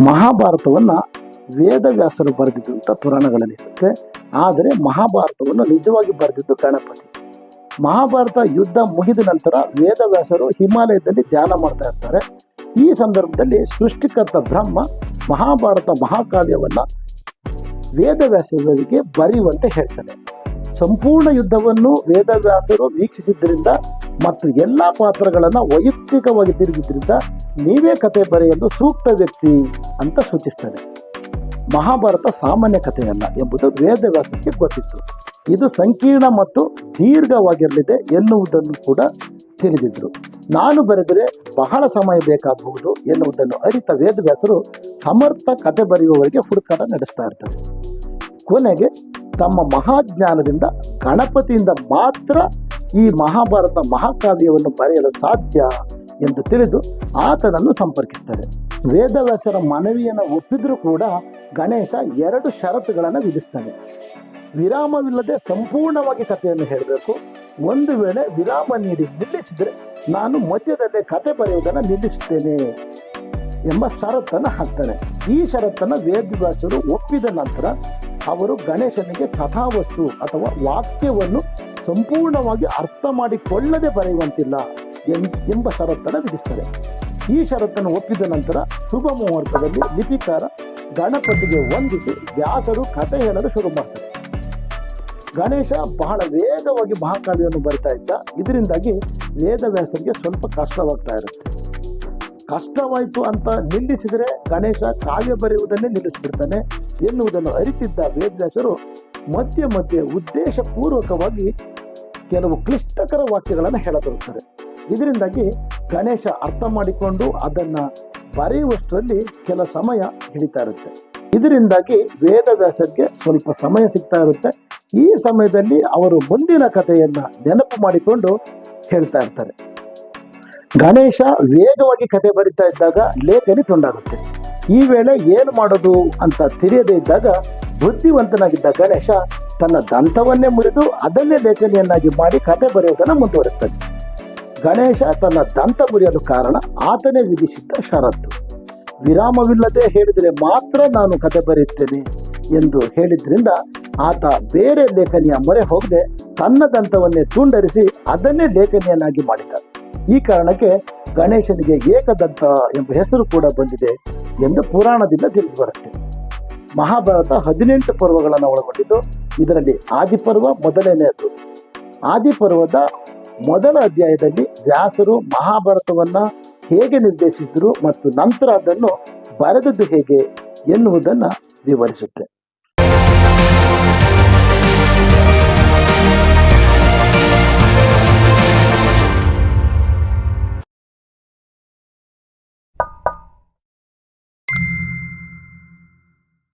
ಮಹಾಭಾರತವನ್ನ ವೇದವ್ಯಾಸರು ಬರೆದಿದ್ದು ಅಂತ ಪುರಾಣಗಳಲ್ಲಿ ಇರುತ್ತೆ. ಆದರೆ ಮಹಾಭಾರತವನ್ನು ನಿಜವಾಗಿ ಬರೆದಿದ್ದು ಗಣಪತಿ. ಮಹಾಭಾರತ ಯುದ್ಧ ಮುಗಿದ ನಂತರ ವೇದವ್ಯಾಸರು ಹಿಮಾಲಯದಲ್ಲಿ ಧ್ಯಾನ ಮಾಡ್ತಾ ಇರ್ತಾರೆ. ಈ ಸಂದರ್ಭದಲ್ಲಿ ಸೃಷ್ಟಿಕರ್ತ ಬ್ರಹ್ಮ ಮಹಾಭಾರತ ಮಹಾಕಾವ್ಯವನ್ನ ವೇದವ್ಯಾಸರಿಗೆ ಬರೆಯುವಂತೆ ಹೇಳ್ತಾನೆ. ಸಂಪೂರ್ಣ ಯುದ್ಧವನ್ನು ವೇದವ್ಯಾಸರು ವೀಕ್ಷಿಸಿದ್ದರಿಂದ ಮತ್ತು ಎಲ್ಲ ಪಾತ್ರಗಳನ್ನು ವೈಯಕ್ತಿಕವಾಗಿ ತಿಳಿದಿದ್ದರಿಂದ ನೀವೇ ಕತೆ ಬರೆಯಲು ಸೂಕ್ತ ವ್ಯಕ್ತಿ ಅಂತ ಸೂಚಿಸ್ತಾರೆ ಮಹಾಭಾರತ ಸಾಮಾನ್ಯ ಕಥೆಯಲ್ಲ ಎಂಬುದು ವೇದವ್ಯಾಸಕ್ಕೆ ಗೊತ್ತಿತ್ತು. ಇದು ಸಂಕೀರ್ಣ ಮತ್ತು ದೀರ್ಘವಾಗಿರಲಿದೆ ಎನ್ನುವುದನ್ನು ಕೂಡ ತಿಳಿದಿದ್ದರು ನಾನು ಬರೆದರೆ ಬಹಳ ಸಮಯ ಬೇಕಾಗಬಹುದು ಎನ್ನುವುದನ್ನು ಅರಿತ ವೇದವ್ಯಾಸರು ಸಮರ್ಥ ಕತೆ ಬರೆಯುವವರಿಗೆ ಹುಡುಕಾಟ ನಡೆಸ್ತಾ ಇರ್ತಾರೆ. ಕೊನೆಗೆ ತಮ್ಮ ಮಹಾಜ್ಞಾನದಿಂದ ಗಣಪತಿಯಿಂದ ಮಾತ್ರ ಈ ಮಹಾಭಾರತ ಮಹಾಕಾವ್ಯವನ್ನು ಬರೆಯಲು ಸಾಧ್ಯ ಎಂದು ತಿಳಿದು ಆತನನ್ನು ಸಂಪರ್ಕಿಸ್ತಾರೆ ವೇದವ್ಯಾಸರ ಮನವಿಯನ್ನು ಒಪ್ಪಿದ್ರೂ ಕೂಡ ಗಣೇಶ ಎರಡು ಷರತ್ತುಗಳನ್ನು ವಿಧಿಸ್ತಾನೆ ವಿರಾಮವಿಲ್ಲದೆ ಸಂಪೂರ್ಣವಾಗಿ ಕಥೆಯನ್ನು ಹೇಳಬೇಕು. ಒಂದು ವೇಳೆ ವಿರಾಮ ನೀಡಿ ನಿಲ್ಲಿಸಿದರೆ ನಾನು ಮಧ್ಯದಲ್ಲೇ ಕತೆ ಬರೆಯುವುದನ್ನು ನಿಲ್ಲಿಸುತ್ತೇನೆ ಎಂಬ ಷರತ್ತನ್ನು ಹಾಕ್ತಾನೆ. ಈ ಷರತ್ತನ್ನು ವೇದವ್ಯಾಸರು ಒಪ್ಪಿದ ನಂತರ ಅವರು ಗಣೇಶನಿಗೆ ಕಥಾವಸ್ತು ಅಥವಾ ವಾಕ್ಯವನ್ನು ಸಂಪೂರ್ಣವಾಗಿ ಅರ್ಥ ಮಾಡಿಕೊಳ್ಳದೆ ಬರೆಯುವಂತಿಲ್ಲ. ಎಂಬ ಷರತ್ತನ್ನು ವಿಧಿಸ್ತಾರೆ. ಈ ಷರತ್ತನ್ನು ಒಪ್ಪಿದ ನಂತರ ಶುಭ ಮುಹೂರ್ತದಲ್ಲಿ ಲಿಪಿಕಾರ ಗಣಪತಿಗೆ ವಂದಿಸಿ ವ್ಯಾಸರು ಕಥೆ ಹೇಳಲು ಶುರು ಮಾಡ್ತಾರೆ. ಗಣೇಶ ಬಹಳ ವೇಗವಾಗಿ ಮಹಾಕಾವ್ಯವನ್ನು ಬರಿತಾ ಇದ್ದ. ಇದರಿಂದಾಗಿ ವೇದವ್ಯಾಸರಿಗೆ ಸ್ವಲ್ಪ ಕಷ್ಟವಾಗ್ತಾ ಇರುತ್ತೆ. ಕಷ್ಟವಾಯಿತು ಅಂತ ನಿಲ್ಲಿಸಿದರೆ ಗಣೇಶ ಕಾವ್ಯ ಬರೆಯುವುದನ್ನೇ ನಿಲ್ಲಿಸಿಬಿಡ್ತಾನೆ ಎನ್ನುವುದನ್ನು ಅರಿತಿದ್ದ ವೇದವ್ಯಾಸರು ಮಧ್ಯೆ ಮಧ್ಯೆ ಉದ್ದೇಶಪೂರ್ವಕವಾಗಿ ಕೆಲವು ಕ್ಲಿಷ್ಟಕರ ವಾಕ್ಯಗಳನ್ನು ಹೇಳತೊಡಗ್ತಾರೆ. ಇದರಿಂದಾಗಿ ಗಣೇಶ ಅರ್ಥ ಮಾಡಿಕೊಂಡು ಅದನ್ನು ಬರೆಯುವಷ್ಟರಲ್ಲಿ ಕೆಲ ಸಮಯ ಹಿಡಿತಾ ಇರುತ್ತೆ. ಇದರಿಂದಾಗಿ ವೇದವ್ಯಾಸಕ್ಕೆ ಸ್ವಲ್ಪ ಸಮಯ ಸಿಗ್ತಾ ಇರುತ್ತೆ. ಈ ಸಮಯದಲ್ಲಿ ಅವರು ಮುಂದಿನ ಕಥೆಯನ್ನು ನೆನಪು ಮಾಡಿಕೊಂಡು ಹೇಳ್ತಾ ಇರ್ತಾರೆ. ಗಣೇಶ ವೇಗವಾಗಿ ಕತೆ ಬರಿತಾ ಇದ್ದಾಗ ಲೇಖನಿ ತುಂಡಾಗುತ್ತೆ. ಈ ವೇಳೆ ಏನು ಮಾಡೋದು ಅಂತ ತಿಳಿಯದೇ ಇದ್ದಾಗ ಬುದ್ಧಿವಂತನಾಗಿದ್ದ ಗಣೇಶ ತನ್ನ ದಂತವನ್ನೇ ಮುರಿದು ಅದನ್ನೇ ಲೇಖನಿಯನ್ನಾಗಿ ಮಾಡಿ ಕತೆ ಬರೆಯುವುದನ್ನು ಮುಂದುವರಿಸ್ತಾನೆ. ಗಣೇಶ ತನ್ನ ದಂತ ಮುರಿಯಲು ಕಾರಣ ಆತನೇ ವಿಧಿಸಿದ್ದ ಷರತ್ತು. ವಿರಾಮವಿಲ್ಲದೆ ಹೇಳಿದರೆ ಮಾತ್ರ ನಾನು ಕತೆ ಬರೆಯುತ್ತೇನೆ ಎಂದು ಹೇಳಿದ್ರಿಂದ ಆತ ಬೇರೆ ಲೇಖನಿಯ ಮೊರೆ ಹೋಗದೆ ತನ್ನ ದಂತವನ್ನೇ ತುಂಡರಿಸಿ ಅದನ್ನೇ ಲೇಖನಿಯನ್ನಾಗಿ ಮಾಡಿದ. ಈ ಕಾರಣಕ್ಕೆ ಗಣೇಶನಿಗೆ ಏಕದಂತ ಎಂಬ ಹೆಸರು ಕೂಡ ಬಂದಿದೆ ಎಂದು ಪುರಾಣದಿಂದ ತಿಳಿದು ಬರುತ್ತೆ ಮಹಾಭಾರತ ಹದಿನೆಂಟು ಪರ್ವಗಳನ್ನು ಒಳಗೊಂಡಿದ್ದು, ಇದರಲ್ಲಿ ಆದಿಪರ್ವ ಮೊದಲನೆಯದು. ಆದಿಪರ್ವದ ಮೊದಲ ಅಧ್ಯಾಯದಲ್ಲಿ ವ್ಯಾಸರು ಮಹಾಭಾರತವನ್ನ ಹೇಗೆ ನಿರ್ದೇಶಿಸಿದರು ಮತ್ತು ನಂತರ ಅದನ್ನು ಬರೆದದ್ದು ಹೇಗೆ ಎನ್ನುವುದನ್ನು ವಿವರಿಸುತ್ತೆ